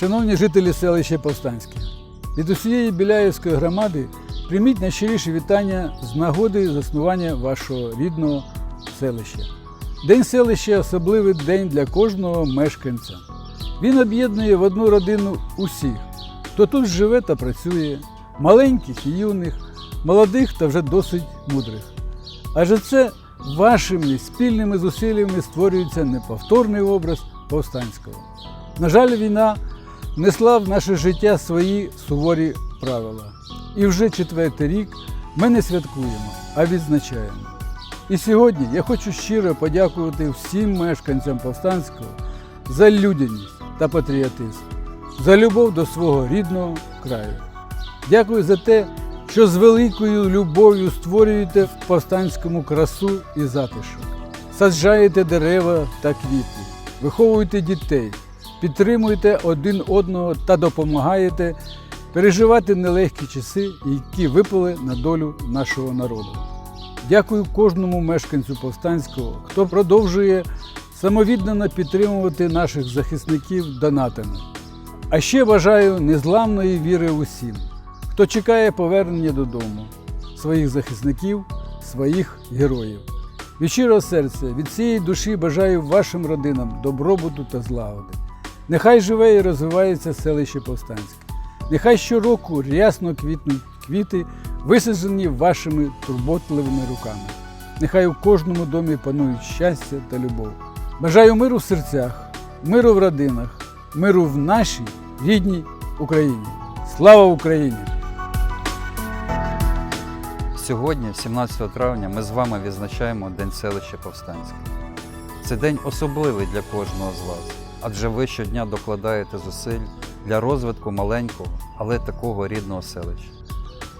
Шановні жителі селища Повстанське, від усієї Біляївської громади прийміть найщиріші вітання з нагоди заснування вашого рідного селища. День селища особливий день для кожного мешканця. Він об'єднує в одну родину усіх, хто тут живе та працює, маленьких і юних, молодих та вже досить мудрих. Адже це вашими спільними зусиллями створюється неповторний образ повстанського. На жаль, війна внесла в наше життя свої суворі правила. І вже четвертий рік ми не святкуємо, а відзначаємо. І сьогодні я хочу щиро подякувати всім мешканцям повстанського за людяність та патріотизм, за любов до свого рідного краю. Дякую за те, що з великою любов'ю створюєте в повстанському красу і затишок. Саджаєте дерева та квіти, виховуєте дітей, підтримуєте один одного та допомагаєте переживати нелегкі часи, які випали на долю нашого народу. Дякую кожному мешканцю повстанського, хто продовжує самовіддано підтримувати наших захисників донатами. А ще бажаю незламної віри усім, хто чекає повернення додому своїх захисників, своїх героїв. Від щирого серця, від цієї душі бажаю вашим родинам добробуту та злагоди. Нехай живе і розвивається селище Повстанське. Нехай щороку рясно квітнуть квіти, висаджені вашими турботливими руками. Нехай у кожному домі панують щастя та любов. Бажаю миру в серцях, миру в родинах, миру в нашій рідній Україні. Слава Україні! Сьогодні, 17 травня, ми з вами відзначаємо День селища Повстанське. Це день особливий для кожного з вас, адже ви щодня докладаєте зусиль для розвитку маленького, але такого рідного селища.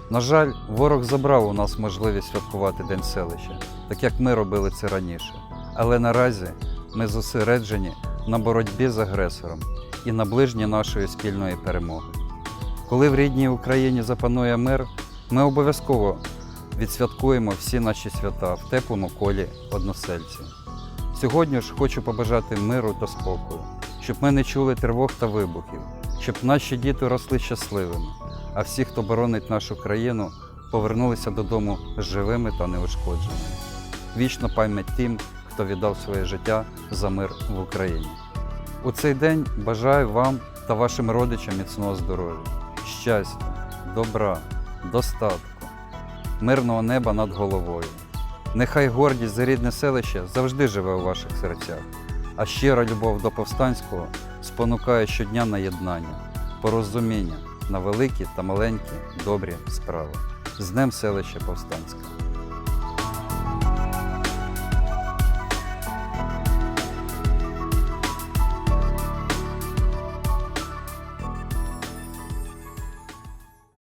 На жаль, ворог забрав у нас можливість святкувати День селища, так як ми робили це раніше. Але наразі ми зосереджені на боротьбі з агресором і наближенні нашої спільної перемоги. Коли в рідній Україні запанує мир, ми обов'язково відсвяткуємо всі наші свята в теплому колі односельців. Сьогодні ж хочу побажати миру та спокою, щоб ми не чули тривог та вибухів, щоб наші діти росли щасливими, а всі, хто боронить нашу країну, повернулися додому живими та неушкодженими. Вічна пам'ять тим, хто віддав своє життя за мир в Україні. У цей день бажаю вам та вашим родичам міцного здоров'я, щастя, добра, достатку, мирного неба над головою. Нехай гордість за рідне селище завжди живе у ваших серцях, а щира любов до повстанського спонукає щодня на єднання, порозуміння на великі та маленькі добрі справи. З Днем селища Повстанське!